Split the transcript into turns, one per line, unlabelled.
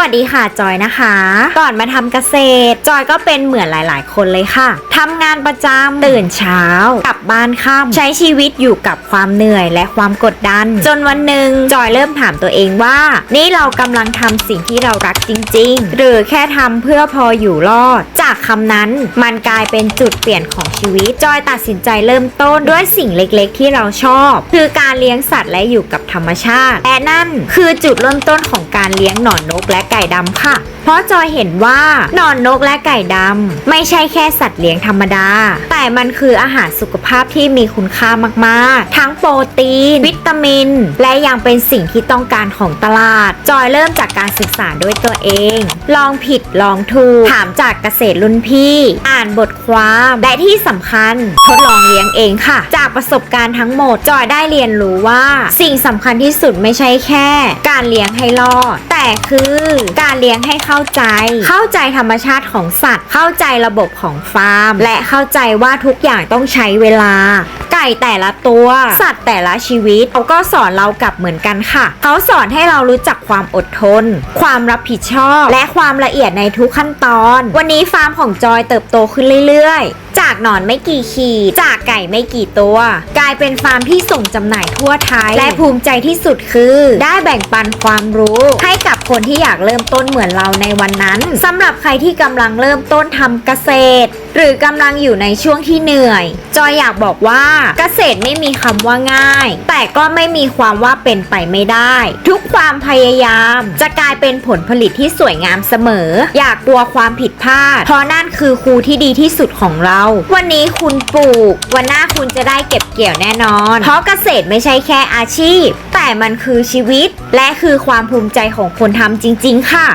วัสดีค่ะจอยนะคะ ก่อนมาทำเกษตร จอยก็เป็นเหมือนหลาย ๆ คนเลยค่ะทำงานประจำตื่นเช้า กลับบ้านค่ำใช้ชีวิตอยู่กับความเหนื่อยและความกดดัน จนวันหนึ่งจอยเริ่มถามตัวเองว่า นี่เรากำลังทำสิ่งที่เรารักจริง ๆ หรือแค่ทำเพื่อพออยู่รอด จากคำนั้นมันกลายเป็นจุดเปลี่ยนของชีวิต จอยตัดสินใจเริ่มต้นด้วยสิ่งเล็กๆ ที่เราชอบ คือการเลี้ยงสัตว์และอยู่กับธรรมชาติและนั่นคือจุดเริ่มต้นของการเลี้ยงหนอนนกและไก่ดำค่ะ เพราะจอยเห็นว่านอนนกและไก่ดำไม่ใช่แค่สัตว์เลี้ยงธรรมดา แต่มันคืออาหารสุขภาพที่มีคุณค่ามากๆ ทั้งโปรตีน วิตามิน และยังเป็นสิ่งที่ต้องการของตลาด จอยเริ่มจากการศึกษาด้วยตัวเอง ลองผิดลองถูกถามจากเกษตรรุ่นพี่ อ่านบทความและที่สำคัญ ทดลองเลี้ยงเองค่ะ จากประสบการณ์ทั้งหมดจอยได้เรียนรู้ว่า สิ่งสำคัญที่สุดไม่ใช่แค่ การเลี้ยงให้รอด แต่คือการเลี้ยงให้เข้าาใจ เข้าใจธรรมชาติของสัตว์ เข้าใจระบบของฟาร์ม และเข้าใจว่าทุกอย่างต้องใช้เวลา ไก่แต่ละตัว สัตว์แต่ละชีวิตเขาก็สอนเรากลับเหมือนกันค่ะ เขาสอนให้เรารู้จักความอดทน ความรับผิดชอบ และความละเอียดในทุกขั้นตอน วันนี้ฟาร์มของจอยเติบโตขึ้นเรื่อยๆ จากหนอนไม่กี่ขีด จากไก่ไม่กี่ตัว กลายเป็นฟาร์มที่ส่งจำหน่ายทั่วไทย และภูมิใจที่สุดคือ ได้แบ่งปันความรู้ให้กับคนที่อยากเริ่มต้นเหมือนเราในวันนั้นสำหรับใครที่กำลังเริ่มต้นทำเกษตร หรือกำลังอยู่ในช่วงที่เหนื่อย จอยอยากบอกว่าเกษตรไม่มีคำว่าง่าย แต่ก็ไม่มีความว่าเป็นไปไม่ได้ ทุกความพยายาม จะกลายเป็นผลผลิตที่สวยงามเสมอ อย่ากลัวความผิดพลาด เพราะนั่นคือครูที่ดีที่สุดของเรา วันนี้คุณปลูก วันหน้าคุณจะได้เก็บเกี่ยวแน่นอน เพราะเกษตรไม่ใช่แค่อาชีพ แต่มันคือชีวิต และคือความภูมิใจของคนทำจริง ๆ ค่ะ